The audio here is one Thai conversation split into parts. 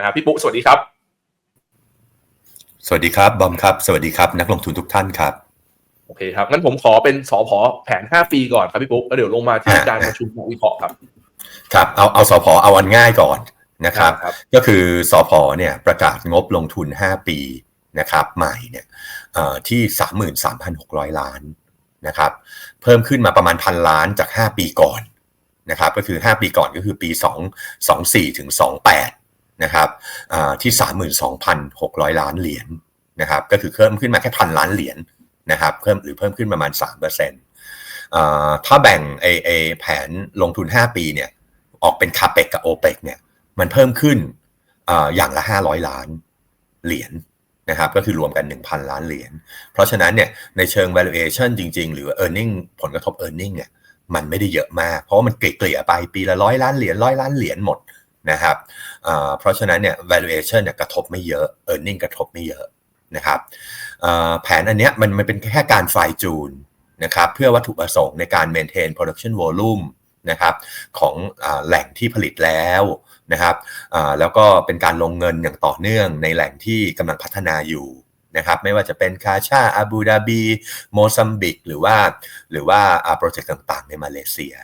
นะครับพี่ปุ๊สวัสดีครับ สวัสดีครับบอมครับ สวัสดีครับ นักลงทุนทุกท่านครับโอเคครับงั้นผมขอเป็นสอพอแผน 5 ปีก่อนครับพี่ปุ๊แล้วเดี๋ยวลงมาที่การประชุมนักวิเคราะห์ครับครับเอาเอาสพเอาอันง่ายก่อนนะครับครับก็คือสพเนี่ยประกาศงบลงทุน 5 ปีนะครับใหม่เนี่ยเอ่อที่ 33,600 ล้านนะครับเพิ่มขึ้นมาประมาณพันล้านจาก 5 ปีก่อนนะครับก็คือ 5 ปีก่อนก็คือปี 2 24ถึง28 นะครับอ่าที่ 32,600 ล้านเหรียญนะครับก็คือเพิ่มขึ้นมาแค่พันล้านเหรียญนะครับเพิ่มหรือเพิ่มขึ้นประมาณ3%อ่าถ้าแบ่งไอไอแผนลงทุน 5 ปีเนี่ยออกเป็นคาเปกกับโอเปกเนี่ยมันเพิ่มขึ้นออย่างละ 500 ล้านเหรียญนะครับก็คือรวมกัน 1,000 ล้านเหรียญ เพราะฉะนั้นเนี่ยในเชิง valuation จริง ๆ หรือ earning ผลกระทบ earning เนี่ยมันไม่ได้เยอะมาก เพราะว่ามันเกลี่ยไปปีละร้อยล้านเหรียญร้อยล้านเหรียญหมด นะครับเพราะฉะนั้นเนี่ย valuation เนี่ยกระทบไม่เยอะ earning กระทบไม่เยอะนะครับแผนอันเนี้ยมันมันเป็นแค่การไฟจูนนะครับเพื่อวัตถุประสงค์ในการ maintain production volume นะครับของอแหล่งที่ผลิตแล้วนะครับแล้วก็เป็นการลงเงินอย่างต่อเนื่องในแหล่งที่กำลังพัฒนาอยู่นะครับไม่ว่าจะเป็นคาชาอาบูดาบี โมซัมบิก หรือว่าหรือว่าโปรเจกต์ต่างๆ ในมาเลเซีย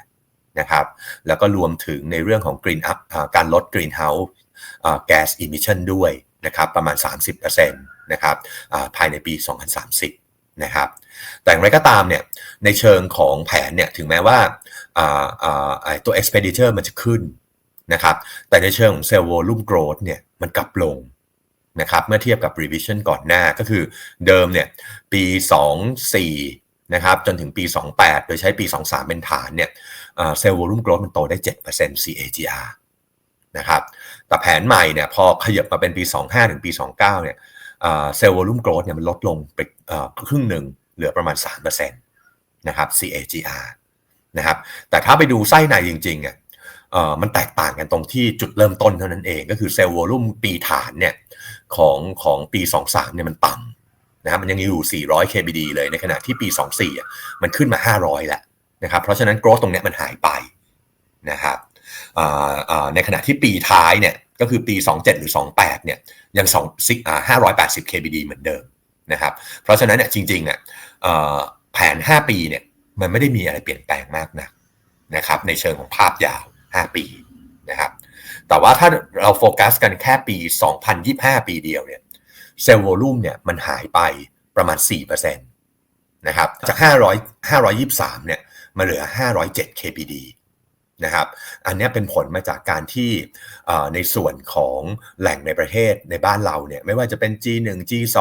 นะครับ แล้วก็รวมถึงในเรื่องของ Green Up อ่าการลด Greenhouse แก๊สอิมิชันด้วยนะครับประมาณ 30%นะครับภายในปี 2030 นะครับแต่อย่างไรก็ตามเนี่ยในเชิงของแผนเนี่ยถึงแม้ว่าอ่าอ่าไอ้ตัว expenditure มันจะขึ้นนะครับแต่ในเชิงของ sale volume growth เนี่ยมันกลับลงนะครับเมื่อเทียบกับ revision ก่อนหน้าก็คือเดิมเนี่ยปี 24นะครับจนถึงปี 28 โดยใช้ปี 23 เป็นฐานเนี่ย เซลล์ volume growth มันโตได้ 7% CAGR นะครับแต่แผนใหม่เนี่ยพอขยับมาเป็นปี 25 ถึงปี 29 เนี่ยเซลล์ volume growth เนี่ยมันลดลงไปครึ่งหนึ่งเหลือประมาณ 3%นะครับ CAGR นะครับแต่ถ้าไปดูไส้ในจริงๆอะเอ่อมันแตกต่างกันตรงที่จุดเริ่มต้นเท่านั้นเองก็คือเซลล์วอลุ่มปีฐานเนี่ยของของปี 23 เนี่ยมันต่ำนะครับมันยังอยู่ 400 KBD เลยในขณะที่ปี 24อะมันขึ้นมา 500 แล้ว นะครับเพราะฉะนั้น growth ตรงนี้มันหายไปนะครับในขณะที่ปีท้ายเนี่ยก็คือปี 27 หรือ 28 เนี่ยยัง2 580 KBD เหมือนเดิมนะครับเพราะฉะนั้นเนี่ยจริงๆเนี่ยเอ่อแผน 5 ปีเนี่ยมันไม่ได้มีอะไรเปลี่ยนแปลงมากนะนะครับในเชิงของภาพยาว 5 ปีนะครับแต่ว่าถ้าเราโฟกัสกันแค่ปี 2025 ปีเดียวเนี่ยเซลล์โวลูมเนี่ยมันหายไปประมาณ 4%นะครับจาก 500 523 เนี่ย มาเหลือ 507 KPD นะครับอันนี้เป็นผลมาจากการที่ในส่วนของแหล่งในประเทศในบ้านเราเนี่ยไม่ว่าจะเป็น G1 G2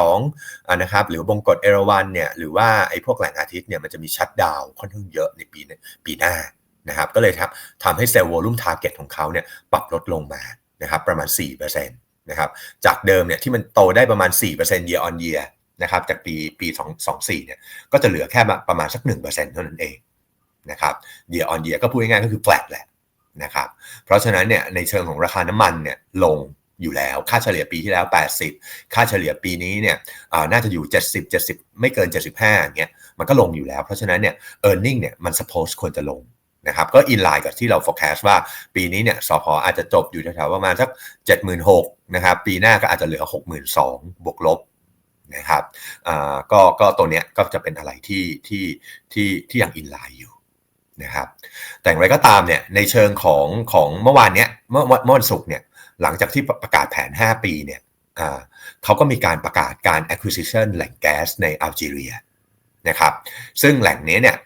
อ่านะครับหรือบงกฎเอราวันเนี่ยหรือว่าไอ้พวกแหล่งอาทิตย์เนี่ยมันจะมีชัดดาวค่อนข้างเยอะในปีปีหน้านะครับก็เลยครับทำให้เซลล์วอลุ่มทาร์เก็ตของเขาเนี่ยปรับลดลงมานะครับประมาณ 4%นะครับจากเดิมเนี่ยที่มันโตได้ประมาณ 4% year on year นะครับจากปีปี 224เนี่ยก็จะเหลือแค่ประมาณสัก 1%เท่านั้นเอง นะครับ year on year ก็พูดง่ายๆก็คือ flat แหละนะครับเพราะฉะนั้นเนี่ยในเชิงของราคาน้ำมันเนี่ยลงอยู่แล้วค่าเฉลี่ยปีที่แล้ว 80 ค่าเฉลี่ยปีนี้เนี่ยน่าจะอยู่ 70 70 ไม่เกิน 75อย่างเงี้ยมันก็ลงอยู่แล้ว เพราะฉะนั้นเนี่ย e a r n i n g เนี่ยมัน suppose ควรจะลงนะครับก็ in line กับที่เรา forecast ว่าปีนี้เนี่ยสพออาจจะจบอยู่แถวๆประมาณสัก 76,000นะครับปีหน้าก็อาจจะเหลือ 62,000บวกลบนะครับก็ก็ตัวเนี้ยก็จะเป็นอะไรที่ที่ที่ที่ยัง in line อยู่ นะครับแต่อย่างไรก็ตามเนี่ยในเชิงของของเมื่อวานเนี้ยเมื่อเมื่อวันศุกร์เนี่ยหลังจากที่ประกาศแผน 5 ปีเนี่ยเขาก็มีการประกาศการ acquisition แหล่งแก๊สในอัลจีเรียนะครับซึ่งแหล่งนี้เนี่ย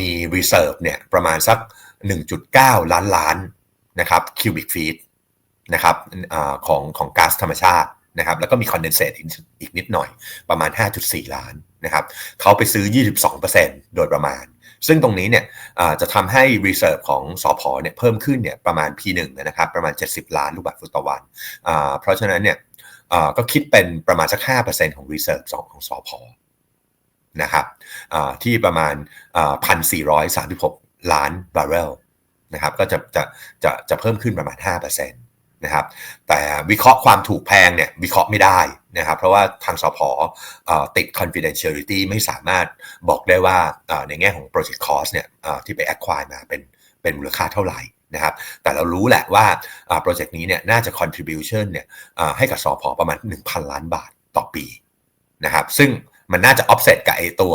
มี reserve เนี่ยประมาณสัก 1.9 ล้านล้านนะครับคิวบิกฟีตนะครับอของของก๊าซธรรมชาตินะครับแล้วก็มีคอนเดนเซตอีกนิดหน่อยประมาณ 5.4 ล้านนะครับเขาไปซื้อ 22%โดยประมาณ ซึ่งตรงนี้เนี่ยจะทำให้ reserve ของสอพอเนี่ยเพิ่มขึ้นเนี่ยประมาณ P1 นะครับประมาณ 70 ล้านลูกบาศก์ฟุตต่อวันเพราะฉะนั้นเนี่ยก็คิดเป็นประมาณสัก 5%ของ reserve ของสอพอนะครับที่ประมาณ 1,436 ล้านบาร์เรลนะครับก็จะจะจะจะเพิ่มขึ้นประมาณ 5% นะครับแต่วิเคราะห์ความถูกแพงเนี่ยวิเคราะห์ไม่ได้นะครับเพราะว่าทางสพติด confidentiality ไม่สามารถบอกได้ว่าในแง่ของ project cost เนี่ยที่ไป acquire มาเป็นเป็นมูลค่าเท่าไหร่นะครับแต่เรารู้แหละว่าโปรเจกต์นี้เนี่ยน่าจะ contribution เนี่ยให้กับสอพอประมาณ 1,000 ล้านบาทต่อปีนะครับซึ่งมันน่าจะ offset กับไอตัว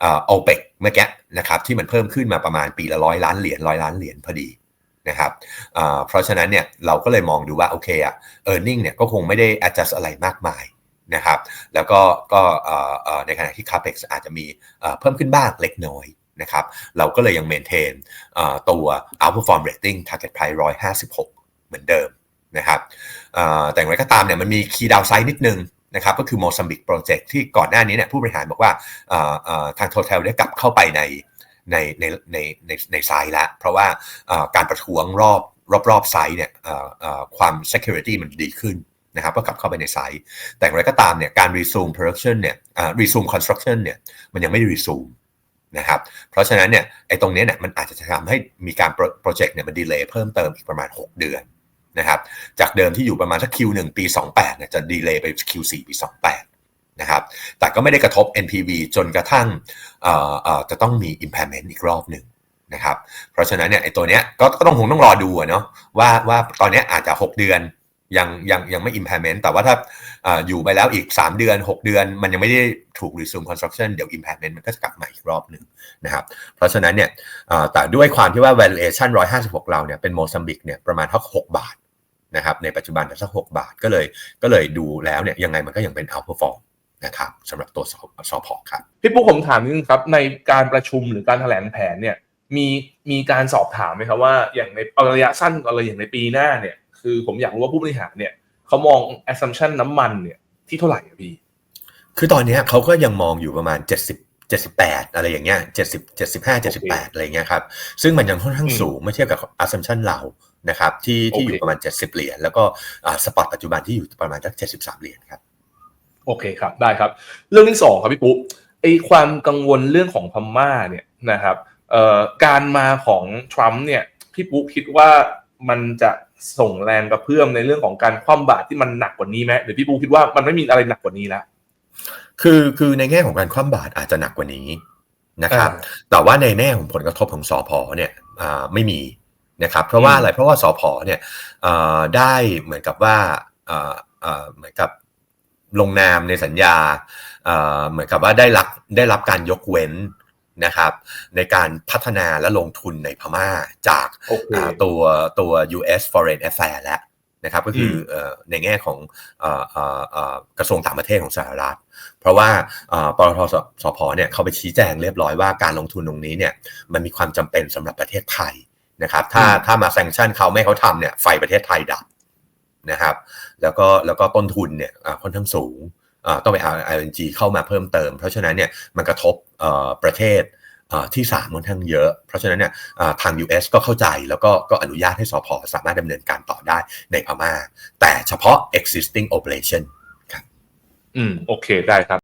เอ่อ OPEC เมื่อกี้นะครับที่มันเพิ่มขึ้นมาประมาณปีละร้อยล้านเหรียญร้อยล้านเหรียญพอดี นะครับเพราะฉะนั้นเนี่ยเราก็เลยมองดูว่าโอเคอะ earning เนี่ยก็คงไม่ได้ adjust อะไรมากมายนะครับแล้วก็ก็ในขณะที่ capex อาจจะมีเพิ่มขึ้นบ้างเล็กน้อยนะครับเราก็เลยยัง maintain เอ่อตัว outperform rating target price 156 เหมือนเดิมนะครับแต่อย่างไรก็ตามเนี่ยมันมี key downside นิดนึงนะครับก็คือ Mozambique project ที่ก่อนหน้านี้เนี่ยผู้บริหารบอกว่าทาง Total ได้กลับเข้าไปใน ในในในในในไซต์ล้วเพราะว่าการประท้วงรอบรอบรอบไซต์เนี่ยความ security มันดีขึ้นนะครับก็กลับเข้าไปในไซต์ แต่อย่างไรก็ตามเนี่ยการ resume production เนี่ย resume construction เนี่ยมันยังไม่ resume นะครับเพราะฉะนั้นเนี่ยไอ้ตรงนี้เนี่ยมันอาจจะทำให้มีการโปรเจกต์เนี่ยมันดีเลย์เพิ่มเติมอีกประมาณ 6 เดือนนะครับจากเดิมที่อยู่ประมาณสัก Q1 ปี 28เนี่ยจะดีเลย์ไป Q4 ปี 28 นะครับ แต่ก็ไม่ได้กระทบ NPV จนกระทั่งจะต้องมี impairment อีกรอบหนึ่งนะครับ เพราะฉะนั้นเนี่ยไอ้ตัวเนี้ยก็ก็ต้องคงต้องรอดูอะเนาะว่าว่าตอนเนี้ยอาจจะ 6 เดือนยังยังยังไม่ impairment แต่ว่าถ้าออยู่ไปแล้วอีก 3 เดือน 6 เดือน มันยังไม่ได้ถูก resume construction เดี๋ยว impairment มันก็จะกลับมาอีกรอบหนึ่งนะครับ เพราะฉะนั้นเนี่ยแต่ด้วยความที่ว่า valuation 156 เราเนี่ยเป็นโมซัมบิกเนี่ยประมาณเท่า6บาทนะครับในปัจจุบันสัก6บาทก็เลยก็เลยดูแล้วเนี่ยยังไงมันก็ยังเป็น outperform นะครับสำหรับตัวสสพครับพี่ปุ๊กผมถามนิดนึงครับในการประชุมหรือการแถลงแผนเนี่ยมีมีการสอบถามไหมครับว่าอย่างในเอาระยะสั้นอะไรอย่างในปีหน้าเนี่ย คือผมอยากรู้ว่าผู้บริหารเนี่ยเขามอง assumption น้ำมันเนี่ยที่เท่าไหร่อะพี่ คือตอนเนี้ยเขาก็ยังมองอยู่ประมาณ 70 78 อะไรอย่างเงี้ย70 75 78 อะไรเงี้ยครับ ซึ่งมันยังค่อนข้างอืมสูงเมื่อเทียบกับ assumption เรานะครับที่ที่อยู่โอเคประมาณ 70 เหรียญแล้วก็สปอตปัจจุบันที่อยู่ประมาณสัก73 เหรียญครับ โอเคครับได้ครับ เรื่องที่สองครับพี่ปุ๊ไอความกังวลเรื่องของพม่าเนี่ยนะครับเอ่อการมาของทรัมป์เนี่ยพี่ปุ๊คิดว่ามันจะส่งแรงกระเพื่อมในเรื่องของการคว่ำบาตรที่มันหนักกว่านี้ไหมหรือพี่ปุ๊คิดว่ามันไม่มีอะไรหนักกว่านี้แล้วคือคือในแง่ของการคว่ำบาตรอาจจะหนักกว่านี้นะครับอ่าแต่ว่าในแง่ของผลกระทบของสอพอเนี่ยอ่าไม่มีนะครับ เพราะว่าอืมอะไรเพราะว่าสอพอเนี่ยอ่าได้เหมือนกับว่าอ่าอ่าเหมือนกับ ลงนามในสัญญาอ่าเหมือนกับว่าได้รับได้รับการยกเว้นนะครับ ในการพัฒนาและลงทุนในพม่าจากโอเคอ่าตัวตัว U.S. Foreign Affairs แล้วนะครับก็คือมเอ่อในแง่ของเอ่อเอ่อเอ่อกระทรวงต่างประเทศของสหรัฐ เพราะว่าเอ่อปตทสสพเนี่ยเขาไปชี้แจงเรียบร้อยว่าการลงทุนตรงนี้เนี่ยมันมีความจำเป็นสำหรับประเทศไทยนะครับถ้าอืมถ้ามาแซงชั่นเขาไม่ให้เขาทำเนี่ยไฟประเทศไทยดับ นะครับ แล้วก็แล้วก็ต้นทุนเนี่ยค่อนข้างสูงต้องไปเอา LNG เข้ามาเพิ่มเติม เพราะฉะนั้นเนี่ยมันกระทบประเทศที่สามค่อนข้างเยอะ เพราะฉะนั้นเนี่ยทาง US ก็เข้าใจแล้วก็ก็อนุญาตให้สพสามารถดำเนินการต่อได้ในพม่า แต่เฉพาะ existing operation ครับ อืม โอเคได้ครับ